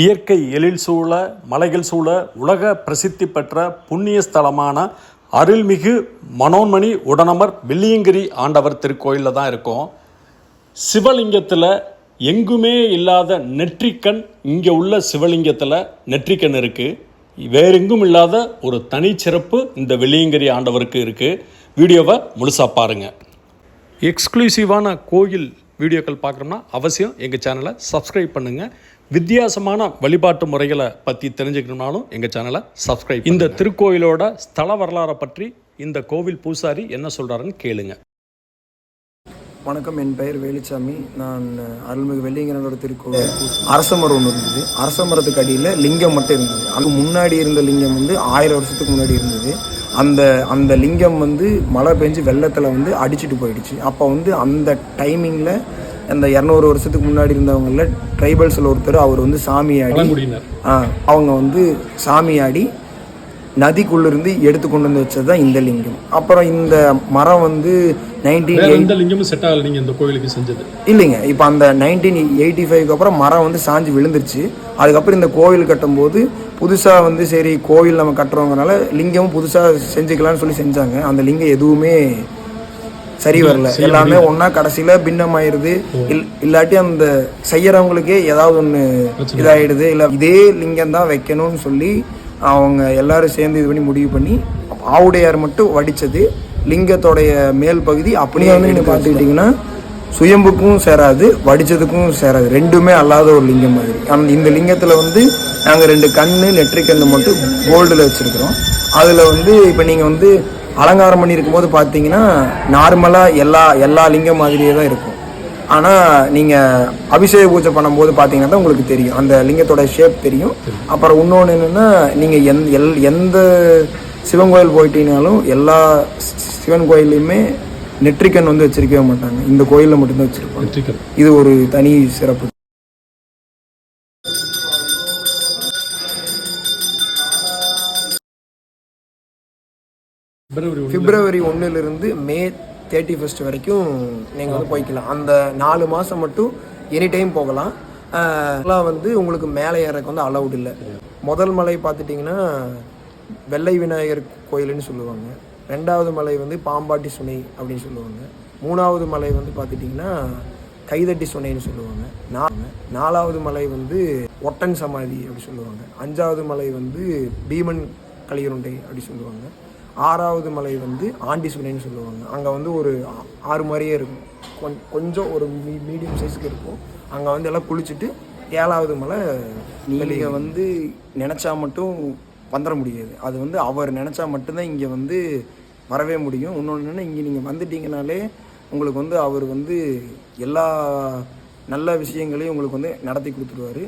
இயற்கை எழில் சூழ மலைகள் சூழ உலக பிரசித்தி பெற்ற புண்ணிய ஸ்தலமான அருள்மிகு மனோன்மணி உடனமர் வெள்ளியங்கிரி ஆண்டவர் திருக்கோயிலில் தான் இருக்கும். சிவலிங்கத்தில் எங்குமே இல்லாத நெற்றிக்கண் இங்கே உள்ள சிவலிங்கத்தில் நெற்றிக்கண் இருக்குது வேறெங்கும் இல்லாத ஒரு தனிச்சிறப்பு இந்த வெள்ளியங்கிரி ஆண்டவருக்கு இருக்குது வீடியோவை முழுசாக பாருங்கள் எக்ஸ்க்ளூசிவான கோயில் வீடியோக்கள் பார்க்குறோம்னா அவசியம். எங்கள் சேனலை சப்ஸ்கிரைப் பண்ணுங்கள் வித்தியாசமான வழிபாட்டு முறைகளை பற்றி தெரிஞ்சுக்கணும்னாலும் எங்கள் சேனலை சப்ஸ்கிரைப் இந்த திருக்கோயிலோட ஸ்தல வரலாறை பற்றி இந்த கோவில் பூசாரி என்ன சொல்கிறாருன்னு கேளுங்க. வணக்கம் என் பெயர் வேலுச்சாமி. நான் அருள்மிகு வெள்ளியங்கிரனோட திருக்கோவில் அரச மரம் ஒன்று இருந்தது. அரச மரத்துக்கு அடியில் லிங்கம் மட்டும் இருந்தது. அதுக்கு முன்னாடி இருந்த லிங்கம் வந்து ஆயிரம் வருஷத்துக்கு முன்னாடி இருந்தது. அந்த அந்த லிங்கம் வந்து மழை பெஞ்சு வெள்ளத்தில் வந்து அடிச்சிட்டு போயிடுச்சு. அப்போ வந்து அந்த டைமிங்கில் அந்த இரநூறு வருஷத்துக்கு முன்னாடி இருந்தவங்கள ட்ரைபல்ஸில் ஒருத்தர் அவர் வந்து சாமியாடி அவங்க வந்து சாமியாடி நதிக்குள்ளிருந்து எடுத்து கொண்டு வந்து வச்சது தான் இந்த லிங்கம். அப்புறம் இந்த மரம் வந்து நைன்டீன் எந்த லிங்கமும் செட் ஆகல. நீங்கள் இந்த கோவிலுக்கு செஞ்சது. இல்லைங்க. இப்போ அந்த நைன்டீன் எயிட்டி ஃபைவ்க்கு அப்புறம் மரம் வந்து சாஞ்சு விழுந்துருச்சு. அதுக்கப்புறம் இந்த கோவில் கட்டும்போது புதுசாக வந்து சரி கோவில் நம்ம கட்டுறோங்கனால லிங்கமும் புதுசாக செஞ்சுக்கலாம்னு சொல்லி செஞ்சாங்க. அந்த லிங்கம் எதுவுமே சரி வரல. எல்லாமே ஒன்றா கடைசியில் பின்னமாயிருது. இல் இல்லாட்டி அந்த செய்யறவங்களுக்கே ஏதாவது ஒன்று இதாயிடுது. இல்லை இதே லிங்கம் தான் வைக்கணும்னு சொல்லி அவங்க எல்லாரும் சேர்ந்து இது பண்ணி முடிவு பண்ணி ஆவுடையார் மட்டும் வடித்தது லிங்கத்தோடைய மேல் பகுதி அப்படியே வந்து பார்த்துக்கிட்டிங்கன்னா சுயம்புக்கும் சேராது வடிச்சதுக்கும் சேராது. ரெண்டுமே அல்லாத ஒரு லிங்கம் மாதிரி. அந்த இந்த லிங்கத்தில் வந்து நாங்கள் ரெண்டு கண்ணு நெற்றிக் கண்ணு மட்டும் கோல்டில் வச்சுருக்கிறோம். அதில் வந்து இப்போ நீங்கள் வந்து அலங்காரம் பண்ணியிருக்கும் போது பார்த்தீங்கன்னா நார்மலாக எல்லா எல்லா லிங்கம் மாதிரியே தான் இருக்கும். ஆனால் நீங்கள் அபிஷேக பூஜை பண்ணும்போது பார்த்தீங்கன்னா தான் உங்களுக்கு தெரியும். அந்த லிங்கத்தோட ஷேப் தெரியும். அப்புறம் இன்னொன்று என்னென்னா நீங்கள் எந் எல் எந்த சிவன் கோயில் போயிட்டீங்கனாலும் எல்லா சிவன் கோயில்லையுமே நெற்றிக்கண் வந்து வச்சிருக்கவே மாட்டாங்க. இந்த கோயிலில் மட்டும்தான் வச்சுருப்பாங்க. இது ஒரு தனி சிறப்பு. பிப்ரவரி ஒன்றுலேருந்து மே தேர்ட்டி ஃபர்ஸ்ட் வரைக்கும் நீங்கள் வந்து போய்க்கலாம். அந்த நாலு மாதம் மட்டும் எனி டைம் போகலாம். ஆஹ் எல்லாம் வந்து உங்களுக்கு மேலே ஏறக்கு வந்து அலௌட் இல்லை. முதல் மலை பார்த்துட்டிங்கன்னா வெள்ளை விநாயகர் கோயில்னு சொல்லுவாங்க. ரெண்டாவது மலை வந்து பாம்பாட்டி சுனை அப்படின்னு சொல்லுவாங்க. மூணாவது மலை வந்து பார்த்துட்டிங்கன்னா கைதட்டி சுனைன்னு சொல்லுவாங்க. நா- நாலாவது மலை வந்து ஒட்டன் சமாதி அப்படி சொல்லுவாங்க. அஞ்சாவது மலை வந்து பீமன் கலியுருண்டை அப்படி சொல்லுவாங்க. ஆறாவது மலை வந்து ஆண்டி சுனைன்னு சொல்லுவாங்க. அங்கே வந்து ஒரு ஆறு மாதிரியே இருக்கும். கொஞ்- கொஞ்சம் ஒரு மீ மீடியம் சைஸ்க்கு இருக்கும். அங்கே வந்து எல்லாம் குளிச்சுட்டு ஏழாவது மலை நீங்கள் வந்து நினச்சா மட்டும் வந்துட முடியாது. அது வந்து அவர் நினச்சா மட்டும்தான் இங்கே வந்து வரவே முடியும். இன்னொன்று இங்கே நீங்கள் வந்துட்டீங்கனாலே உங்களுக்கு வந்து அவர் வந்து எல்லா நல்ல விஷயங்களையும் உங்களுக்கு வந்து நடத்தி கொடுத்துருவாரு.